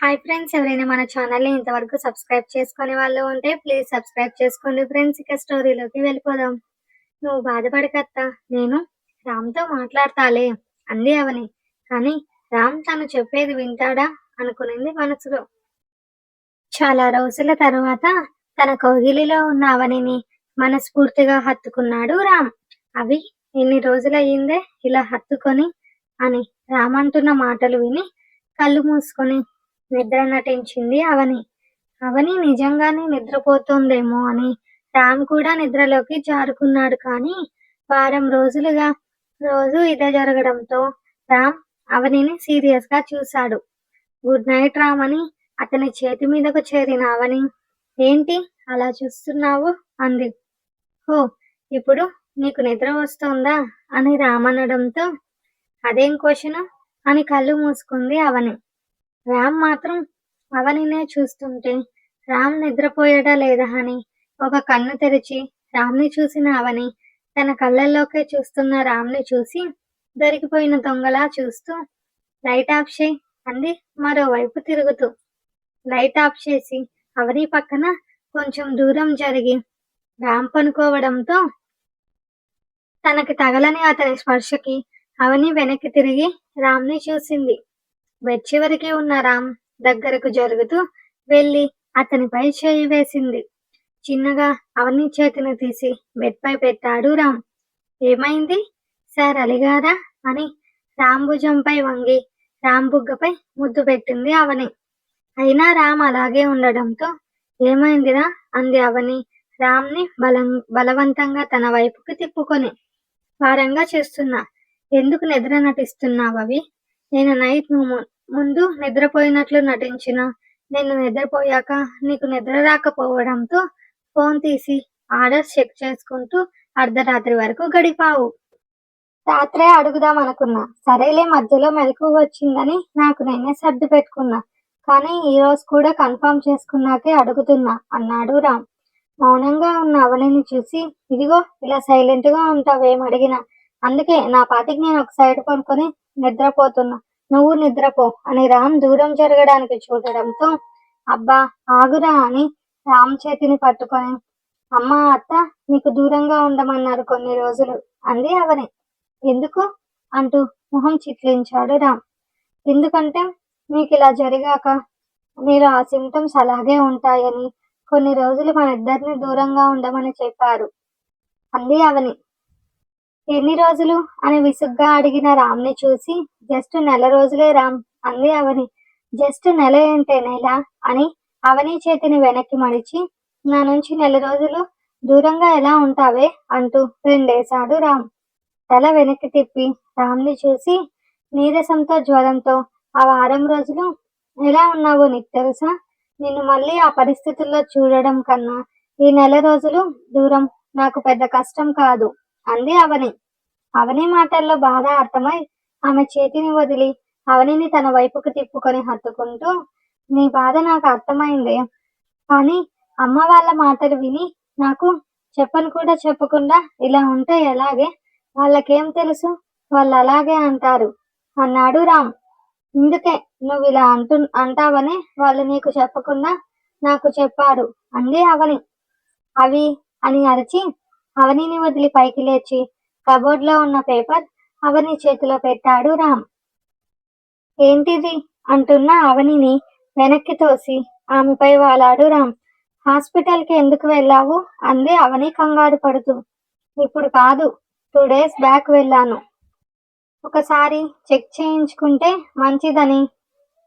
Hi friends ఎవరైనా మన ఛానల్ని ఇంతవరకు సబ్స్క్రైబ్ చేసుకునే వాళ్ళు ఉంటే ప్లీజ్ సబ్స్క్రైబ్ చేసుకోండి ఫ్రెండ్స్ ఇక స్టోరీలోకి వెళ్ళిపోదాం. నువ్వు బాధపడకత్తా నేను రామ్తో మాట్లాడతాలే అంది అవని. కానీ రామ్ తను చెప్పేది వింటాడా అనుకునింది మనసులో. చాలా రోజుల తరువాత తన కోగిలిలో ఉన్న అవనిని మనస్ఫూర్తిగా హత్తుకున్నాడు రామ్. అవి ఎన్ని రోజులయ్యిందే ఇలా హత్తుకొని అని రామ్ అంటున్న మాటలు విని కళ్ళు మూసుకొని నిద్ర నటించింది అవని. అవని నిజంగానే నిద్రపోతోందేమో అని రామ్ కూడా నిద్రలోకి జారుకున్నాడు కానీ వారం రోజులుగా రోజు ఇదే జరగడంతో రామ్ అవనిని సీరియస్గా చూశాడు. గుడ్ నైట్ రామ్ అని అతని చేతి మీదకు చేరిన అవని ఏంటి అలా చూస్తున్నావు? అంది. హో ఇప్పుడు నీకు నిద్ర వస్తోందా? అని రామ్ అనడంతో అదేం క్వశ్చన్? అని కళ్ళు మూసుకుంది అవని. రామ్ మాత్రం అవనినే చూస్తుంటే రామ్ నిద్రపోయాడా లేదా అని ఒక కన్ను తెరిచి రామ్ని చూసిన అవని తన కళ్ళల్లోకే చూస్తున్న రామ్ని చూసి దొరికిపోయిన దొంగలా చూస్తూ లైట్ ఆఫ్ చేయి అంది మరోవైపు తిరుగుతూ. లైట్ ఆఫ్ చేసి అవని పక్కన కొంచెం దూరం జరిగి రామ్ పనుకోవడంతో తనకి తగలని అతని స్పర్శకి అవని వెనక్కి తిరిగి రామ్ని చూసింది. బెడ్ చివరికి ఉన్న రామ్ దగ్గరకు జరుగుతూ వెళ్ళి అతనిపై చేయి వేసింది. చిన్నగా అవని చేతిని తీసి బెడ్ పై పెట్టాడు రామ్. ఏమైంది? సార్ అలిగారా? అని రామ్ భుజంపై వంగి రామ్ బుగ్గపై ముద్దు పెట్టింది అవని. అయినా రామ్ అలాగే ఉండడంతో ఏమైందిరా అంది అవని రామ్ని బలం బలవంతంగా తన వైపుకి తిప్పుకొని. భారంగా చేస్తున్నా. ఎందుకు నిద్ర నటిస్తున్నావు అవి నేను నైట్ ముందు నిద్రపోయినట్లు నటించిన నేను నిద్రపోయాక నీకు నిద్ర రాకపోవడంతో ఫోన్ తీసి ఆర్డర్స్ చెక్ చేసుకుంటూ అర్ధరాత్రి వరకు గడిపావు. రాత్రే అడుగుదాం అనుకున్నా. సరేలే మధ్యలో మెలకు వచ్చిందని నాకు నేనే సర్ది పెట్టుకున్నా. కానీ ఈ రోజు కూడా కన్ఫర్మ్ చేసుకున్నాకే అడుగుతున్నా అన్నాడు రామ్. మౌనంగా ఉన్న అవనిని చూసి ఇదిగో ఇలా సైలెంట్గా ఉంటావేం అడిగినా అందుకే నా పాటికి నేను ఒక సైడ్ పడుకొని నిద్రపోతున్నా. నువ్వు నిద్రపో అని రామ్ దూరం జరగడానికి చూడడంతో అబ్బా ఆగురా అని రామ్ చేతిని పట్టుకొని అమ్మ అత్త నీకు దూరంగా ఉండమన్నారు కొన్ని రోజులు అంది అవని. ఎందుకు? అంటూ మొహం చిట్లించాడు రామ్. ఎందుకంటే నీకు ఇలా జరిగాక మీరు ఆ సిమ్టమ్స్ అలాగే ఉంటాయని కొన్ని రోజులు మన ఇద్దరిని దూరంగా ఉండమని చెప్పారు అంది అవని. ఎన్ని రోజులు అని విసుగ్గా అడిగిన రామ్ని చూసి జస్ట్ నెల రోజులే రామ్ అంది అవని. జస్ట్ నెల ఏంటే నెల? అని అవని చేతిని వెనక్కి మడిచి నా నుంచి నెల రోజులు దూరంగా ఎలా ఉంటావే? అంటూ రెండేశాడు రామ్. తల వెనక్కి తిప్పి రామ్ని చూసి నీరసంతో జ్వరంతో ఆ వారం రోజులు ఎలా ఉన్నావో నీకు తెలుసా? నిన్ను మళ్ళీ ఆ పరిస్థితుల్లో చూడడం కన్నా ఈ నెల రోజులు దూరం నాకు పెద్ద కష్టం కాదు. అంది అవని. అవని మాటల్లో బాధ అర్థమై ఆమె చేతిని వదిలి అవనిని తన వైపుకు తిప్పుకొని హత్తుకుంటూ నీ బాధ నాకు అర్థమైంది. కానీ అమ్మ వాళ్ళ మాటలు విని నాకు చెప్పను కూడా చెప్పకుండా ఇలా ఉంటే ఎలాగే? వాళ్ళకేం తెలుసు? వాళ్ళు అలాగే అంటారు. అన్నాడు రామ్. ఇందుకే నువ్వు ఇలా అంటు అంటావని వాళ్ళు నీకు చెప్పకుండా నాకు చెప్పారు అంది అవని. అవి అని అరిచి అవనిని వదిలి పైకి లేచి కబోర్డ్లో ఉన్న పేపర్ అవని చేతిలో పెట్టాడు రామ్. ఏంటిది? అంటున్న అవనిని వెనక్కి తోసి ఆమెపై వాలాడు రామ్. హాస్పిటల్కి ఎందుకు వెళ్ళావు? అంది అవని కంగారు పడుతూ. ఇప్పుడు కాదు టూ డేస్ బ్యాక్ వెళ్ళాను. ఒకసారి చెక్ చేయించుకుంటే మంచిదని.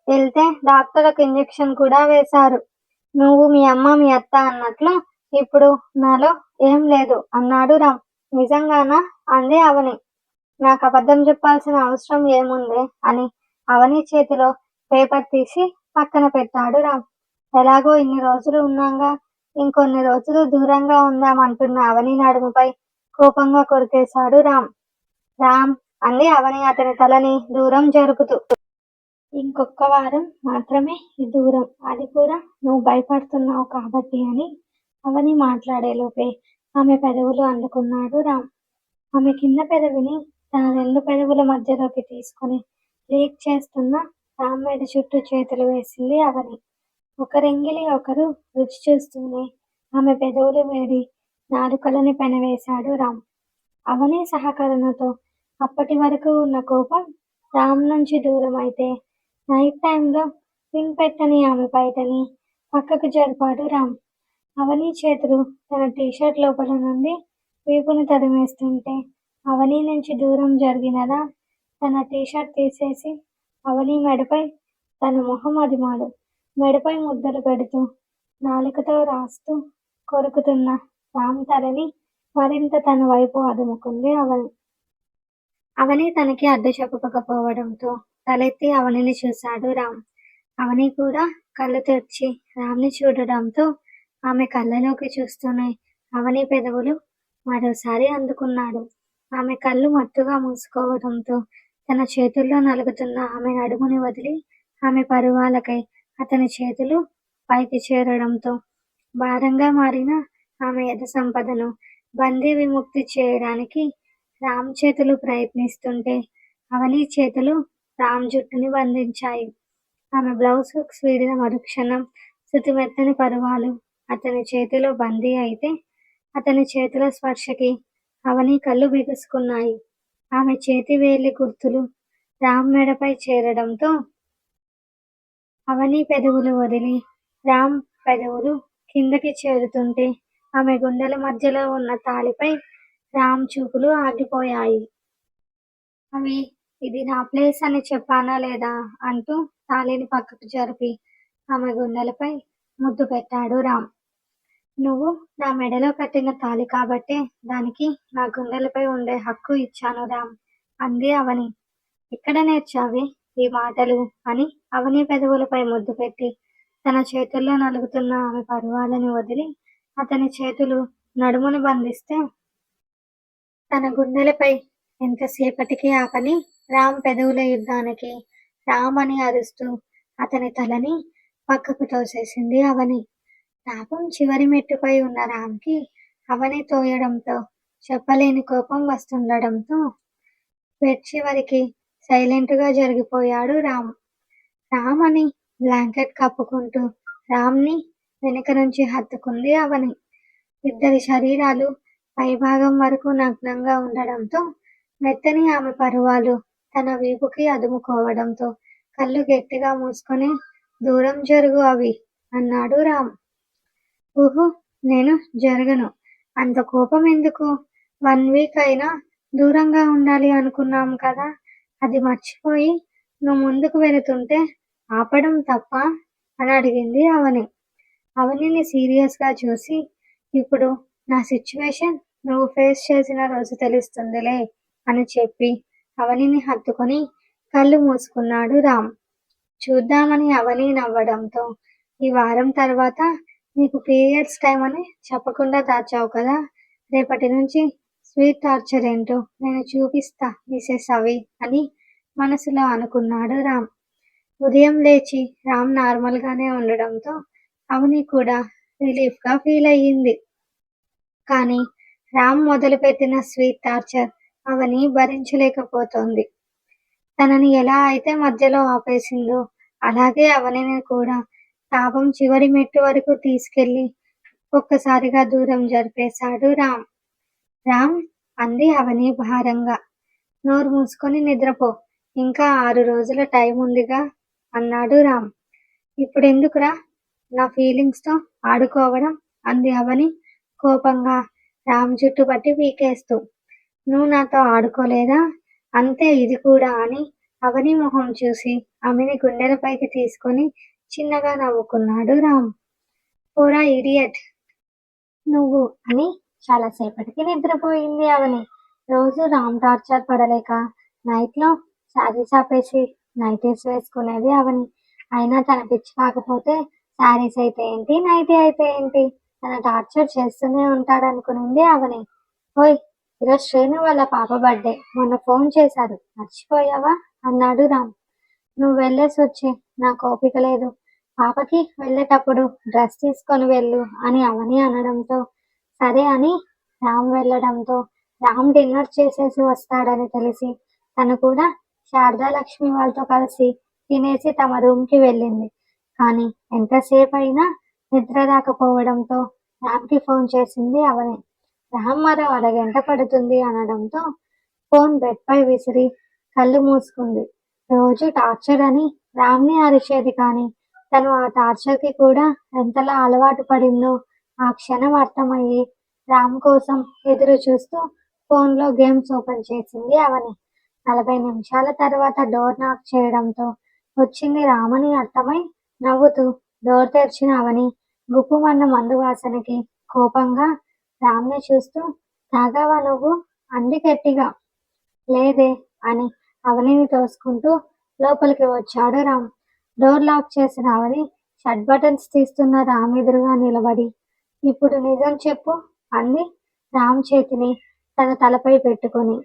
వెళ్తే డాక్టర్ ఒక ఇంజెక్షన్ కూడా వేశారు. నువ్వు మీ అమ్మ మీ అత్త అన్నట్లు ఇప్పుడు నాలో ఏం లేదు అన్నాడు రామ్. నిజంగానా? అంది అవని. నాకు అబద్ధం చెప్పాల్సిన అవసరం ఏముంది? అని అవని చేతిలో పేపర్ తీసి పక్కన పెట్టాడు రామ్. ఎలాగో ఇన్ని రోజులు ఉన్నాగా? ఇంకొన్ని రోజులు దూరంగా ఉందామంటున్న అవని నడుముపై కోపంగా కొరికేశాడు రామ్. రామ్ అంది అవని అతని తలని దూరం జరుపుతూ. ఇంకొక వారం మాత్రమే ఈ దూరం. అది కూడా నువ్వు భయపడుతున్నావు కాబట్టి అని అవని మాట్లాడేలోపే ఆమె పెదవులు అందుకున్నాడు రామ్. ఆమె కింద పెదవిని తన రెండు పెదవుల మధ్యలోకి తీసుకొని బ్రేక్ చేస్తున్న రామ్ మీద చుట్టూ చేతులు వేసింది అవని. ఒకరెంగిలి ఒకరు రుచి చూస్తూనే ఆమె పెదవులు వేడి నాలుకలని పెనవేశాడు రామ్. అవని సహకరణతో అప్పటి వరకు ఉన్న కోపం రామ్ నుంచి దూరం అయితే నైట్ టైంలో పిన్ పెట్టని ఆమె బయటని పక్కకు జరిపాడు రామ్. అవని చేతులు తన టీషర్ట్ లోపల నుండి వీపును తరిమేస్తుంటే అవని నుంచి దూరం జరిగినదా? తన టీషర్ట్ తీసేసి అవని మెడపై తన మొహం అదిమాడు. మెడపై ముద్దలు పెడుతూ నాలుకతో రాస్తూ కొరుకుతున్న రామ్ తలని మరింత తన వైపు అదుముకుంది అవని. అవని తనకి అడ్డు చెప్పకపోవడంతో తలెత్తి అవనిని చూశాడు రామ్. అవని కూడా కళ్ళు తెరిచి రామ్ని చూడడంతో ఆమె కళ్ళలోకి చూస్తూనే అవని పెదవులు మరోసారి అందుకున్నాడు. ఆమె కళ్ళు మత్తుగా మూసుకోవడంతో తన చేతుల్లో నలుగుతున్న ఆమె నడుముని వదిలి ఆమె పరువాలకై అతని చేతులు పైకి చేరడంతో భారంగా మారిన ఆమె యథ సంపదను బందీ విముక్తి చేయడానికి రామ్ చేతులు ప్రయత్నిస్తుంటే అవని చేతులు రామ్ జుట్టుని బంధించాయి. ఆమె బ్లౌజ్ స్వీడిన వీడిన మరుక్షణం శృతిమెత్తని పరువాలు అతని చేతిలో బందీ అయితే అతని చేతుల స్పర్శకి అవని కళ్ళు బిగుసుకున్నాయి. ఆమె చేతి వేలి గుర్తులు రామ్ మెడపై చేరడంతో అవని పెదవులు వదిలి రామ్ పెదవులు కిందకి చేరుతుంటే ఆమె గుండెల మధ్యలో ఉన్న తాళిపై రామ్ చూపులు ఆగిపోయాయి. అవి ఇది నా ప్లేస్ అని చెప్పానా లేదా అంటూ తాళిని పక్కకు జరిపి ఆమె గుండెలపై ముద్దు పెట్టాడు రామ్. నువ్వు నా మెడలో కట్టిన తాళి కాబట్టే దానికి నా గుండెలపై ఉండే హక్కు ఇచ్చాను రామ్. అంది అవని. ఎక్కడ నేర్చావి ఈ మాటలు? అని అవని పెదవులపై ముద్దు పెట్టి తన చేతుల్లో నలుగుతున్న ఆమె పరువాలని వదిలి అతని చేతులు నడుమును బంధిస్తే తన గుండెలపై ఎంతసేపటికి ఆ పని రామ్ పెదవుల యుద్ధానికి రామ్ అని అరుస్తూ అతని తలని పక్కకు తోసేసింది అవని. పాపం చివరి మెట్టుపై ఉన్న రామ్కి అవని తోయడంతో చెప్పలేని కోపం వస్తుండడంతో బెడ్ చివరికి సైలెంట్గా జరిగిపోయాడు రామ్. రామ్ అని బ్లాంకెట్ కప్పుకుంటూ రామ్ని వెనుక నుంచి హత్తుకుంది అవని. ఇద్దరి శరీరాలు పైభాగం వరకు నగ్నంగా ఉండడంతో మెత్తని ఆమె పరువాలు తన వీపుకి అదుముకోవడంతో కళ్ళు గట్టిగా మూసుకొని దూరం జరుగు అవి అన్నాడు రామ్. ఊహు నేను జరగను. అంత కోపం ఎందుకు? వన్ వీక్ అయినా దూరంగా ఉండాలి అనుకున్నాం కదా. అది మర్చిపోయి నువ్వు ముందుకు వెళుతుంటే ఆపడం తప్ప? అని అడిగింది అవని. అవనిని సీరియస్గా చూసి ఇప్పుడు నా సిచ్యువేషన్ నువ్వు ఫేస్ చేసిన రోజు తెలుస్తుందిలే అని చెప్పి అవనిని హత్తుకొని కళ్ళు మూసుకున్నాడు రామ్. చూద్దామని అవని నవ్వడంతో ఈ వారం తర్వాత నీకు పీరియడ్స్ టైం అని చెప్పకుండా దాచావు కదా రేపటి నుంచి స్వీట్ టార్చర్ ఏంటో నేను చూపిస్తా మిసెస్ అవి అని మనసులో అనుకున్నాడు రామ్. ఉదయం లేచి రామ్ నార్మల్గానే ఉండడంతో అవని కూడా రిలీఫ్గా ఫీల్ అయ్యింది. కానీ రామ్ మొదలుపెట్టిన స్వీట్ టార్చర్ అవని భరించలేకపోతోంది. తనని ఎలా అయితే మధ్యలో ఆపేసిందో అలాగే అవనిని కూడా పాపం చివరి మెట్టు వరకు తీసుకెళ్ళి ఒక్కసారిగా దూరం జరిపేశాడు రామ్. రామ్ అంది అవని భారంగా. నోరు మూసుకొని నిద్రపో. ఇంకా ఆరు రోజుల టైం ఉందిగా అన్నాడు రామ్. ఇప్పుడెందుకురా? నా ఫీలింగ్స్తో ఆడుకోవడం అంది అవని కోపంగా. రామ్ చుట్టుపట్టి పీకేస్తూ. నువ్వు నాతో ఆడుకోలేదా? అంతే ఇది కూడా అని అవని మొహం చూసి ఆమెని గుండెలపైకి తీసుకొని చిన్నగా నవ్వుకున్నాడు రామ్. పోరా ఇడియట్! నువ్వు అని చాలాసేపటికి నిద్రపోయింది అవని. రోజు రామ్ టార్చర్ పడలేక నైట్లో శారీస్ ఆపేసి నైటీస్ వేసుకునేది అవని. అయినా తన పిచ్చి కాకపోతే శారీస్ అయితే ఏంటి నైటీ అయితే ఏంటి? తన టార్చర్ చేస్తూనే ఉంటాడు అనుకునింది అవని. ఓయ్ ఈరోజు శ్రేణు వాళ్ళ పాప బర్త్డే. మొన్న ఫోన్ చేశారు. మర్చిపోయావా? అన్నాడు రామ్ నువ్వు వెళ్ళేసి వచ్చి. నాకు ఓపిక లేదు. పాపకి వెళ్ళేటప్పుడు డ్రెస్ తీసుకొని వెళ్ళు అని అవని అనడంతో సరే అని రామ్ వెళ్ళడంతో రామ్ డిన్నర్ చేసేసి వస్తాడని తెలిసి తను కూడా శారదా లక్ష్మి వాళ్ళతో కలిసి తినేసి తమ రూమ్కి వెళ్ళింది. కానీ ఎంతసేపు అయినా నిద్ర రాకపోవడంతో రామ్కి ఫోన్ చేసింది అవని. రామ్ మరో అరగంట పడుతుంది అనడంతో ఫోన్ బెడ్ పై విసిరి కళ్ళు మూసుకుంది. రోజు టార్చర్ అని రామ్ని అరిచేది కానీ తను ఆ టార్చర్కి కూడా ఎంతలా అలవాటు పడిందో ఆ క్షణం అర్థమయ్యి రామ్ కోసం ఎదురు చూస్తూ ఫోన్లో గేమ్స్ ఓపెన్ చేసింది అవని. నలభై నిమిషాల తర్వాత డోర్ నాక్ చేయడంతో వచ్చింది రామని అర్థమై నవ్వుతూ డోర్ తెరిచిన అవని గుప్పుమన్న మందు వాసనకి కోపంగా రామ్ని చూస్తూ తాగావా నువ్వు? అంది గట్టిగా. లేదే అని అవనిని తోసుకుంటూ లోపలికి వచ్చాడు రామ్. డోర్ లాక్ చేసిన అవని షట్ బటన్స్ తీస్తున్న రామ్ ఎదురుగా నిలబడి ఇప్పుడు నిజం చెప్పు అంది రామ్ చేతిని తన తలపై పెట్టుకొని.